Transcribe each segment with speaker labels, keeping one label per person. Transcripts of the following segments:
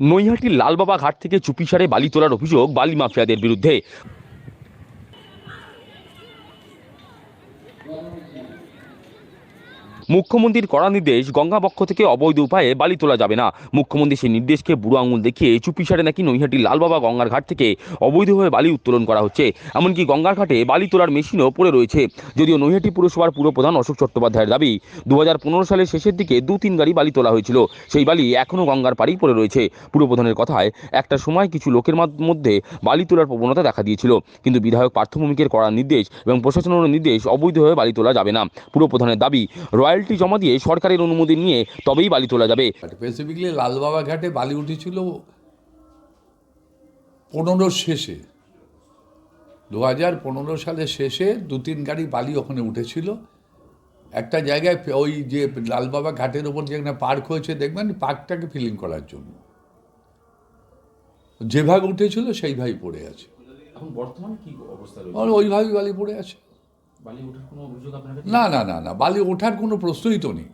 Speaker 1: নৈহাটির লালবাবা ঘাট থেকে চুপিসারে বালি তোলার অভিযোগ বালি মাফিয়াদের বিরুদ্ধে। মুখ্যমন্ত্রীর কড়া নির্দেশ গঙ্গা পক্ষ থেকে অবৈধ উপায়ে বালি তোলা যাবে না। মুখ্যমন্ত্রী সেই নির্দেশকে বুড়ো আঙুল দেখিয়ে চুপিসারে নাকি নৈহাটির লালবাবা গঙ্গার ঘাট থেকে অবৈধভাবে বালি উত্তোলন করা হচ্ছে। এমনকি গঙ্গার ঘাটে বালি তোলার মেশিনও পড়ে রয়েছে। যদিও নৈহাটি পুরসভার পুরপ্রধান অশোক চট্টোপাধ্যায়ের দাবি দু হাজার পনেরো সালের শেষের দিকে দু তিন গাড়ি বালি তোলা হয়েছিল। সেই বালি এখনও গঙ্গার পাড়েই পড়ে রয়েছে। পুরপ্রধানের কথায় একটা সময় কিছু লোকের মধ্যে বালি তোলার প্রবণতা দেখা দিয়েছিল। কিন্তু বিধায়ক পার্থভূমিকের করার নির্দেশ এবং প্রশাসনের নির্দেশ অবৈধভাবে বালি তোলা যাবে না। পুরপ্রধানের দাবি রয়্যালটি জমা দিয়ে সরকারের অনুমতি নিয়ে তবেই বালি তোলা যাবে।
Speaker 2: স্পেসিফিকলি লালবাবা ঘাটে বালি উঠেছিল পনেরোর শেষে। দু হাজার পনেরো সালের শেষে দু তিন গাড়ি বালি ওখানে উঠেছিল। একটা জায়গায় ওই যে লালবাবা ঘাটের ওপর যেখানে পার্ক হয়েছে দেখবেন? পার্কটাকে ফিলিং করার জন্য। যেভাবে উঠেছিল সেইভাবেই পড়ে আছে।
Speaker 3: এখন বর্তমানে কি অবস্থা
Speaker 2: ওইভাবেই বালি পড়ে আছে। না না না না, বালি ওঠার কোনো প্রশ্নই তো নেই।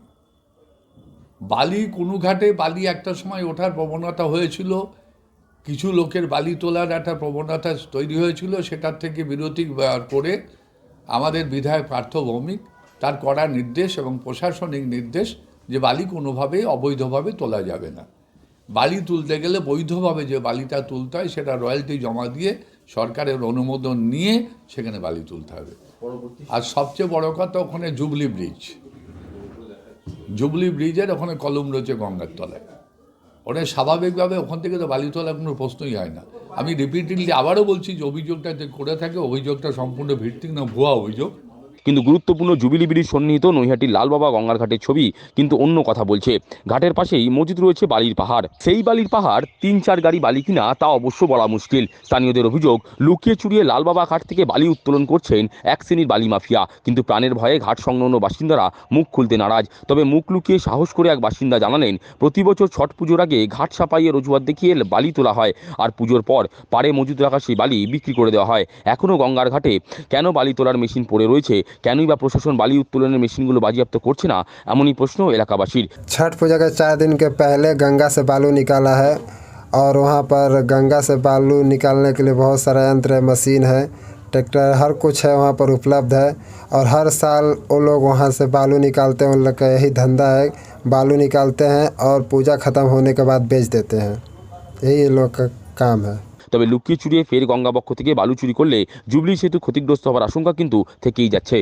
Speaker 2: বালি কোনো ঘাটে বালি একটা সময় ওঠার প্রবণতা হয়েছিল। কিছু লোকের বালি তোলার একটা প্রবণতা তৈরি হয়েছিল, সেটার থেকে বিরতি করে আমাদের বিধায়ক পার্থ ভৌমিক তার কড়া নির্দেশ এবং প্রশাসনিক নির্দেশ যে বালি কোনোভাবে অবৈধভাবে তোলা যাবে না। বালি তুলতে গেলে বৈধভাবে যে বালিটা তুলতে হয়, সেটা রয়্যালটি জমা দিয়ে সরকারের অনুমোদন নিয়ে সেখানে বালি তুলতে হবে। আর সবচেয়ে বড় কথা ওখানে জুবলি ব্রিজ। জুবলি ব্রিজের ওখানে কলম রয়েছে গঙ্গার তলায়। ওটা স্বাভাবিকভাবে ওখান থেকে তো বালিতলার কোনো প্রশ্নই হয় না। আমি রিপিটেডলি আবারও বলছি যে অভিযোগটা যে করে থাকে, অভিযোগটা সম্পূর্ণ ভিত্তিক না ভুয়া অভিযোগ।
Speaker 1: কিন্তু গুরুত্বপূর্ণ জুবিলি ব্রিজ সন্নিহিত নৈহাটির লালবাবা গঙ্গার ঘাটের ছবি কিন্তু অন্য কথা বলছে। ঘাটের পাশেই মজুদ রয়েছে বালির পাহাড়। সেই বালির পাহাড় তিন চার গাড়ি বালি কিনা তা অবশ্য বলা মুশকিল। স্থানীয়দের অভিযোগ, লুকিয়ে চুরিয়ে লালবাবা ঘাট থেকে বালি উত্তোলন করছেন এক শ্রেণির বালি মাফিয়া। কিন্তু প্রাণের ভয়ে ঘাট সংলগ্ন বাসিন্দারা মুখ খুলতে নারাজ। তবে মুখ লুকিয়ে সাহস করে এক বাসিন্দা জানালেন, প্রতি বছর ছট পুজোর আগে ঘাট সাপাইয়ের অজুহাত দেখিয়ে বালি তোলা হয় আর পুজোর পর পাড়ে মজুদ রাখা সেই বালি বিক্রি করে দেওয়া হয়। এখনও গঙ্গার ঘাটে কেন বালি তোলার মেশিন পড়ে রয়েছে কেনই বা প্রশাসন বালি উত্তোলনের মেশিনগুলো বাজেয়াপ্ত করছে না এমনই প্রশ্ন এলাকাবাসীর
Speaker 4: छठ पूजा के चार दिन के पहले गंगा से बालू निकाला है और वहाँ पर गंगा से बालू निकालने के लिए बहुत सारा यंत्र है मशीन है ट्रैक्टर हर कुछ है वहाँ पर उपलब्ध है और हर साल वो लोग वहाँ से बालू निकालते हैं उन लोग का यही धंधा है बालू निकालते हैं और पूजा ख़त्म होने के बाद बेच देते हैं यही ये लोग का काम है
Speaker 1: তবে লুকিয়ে চুরিয়ে ফের গঙ্গাবক্ষ থেকে বালু চুরি করলে জুবলি সেতু ক্ষতিগ্রস্ত হওয়ার আশঙ্কা কিন্তু থেকেই যাচ্ছে।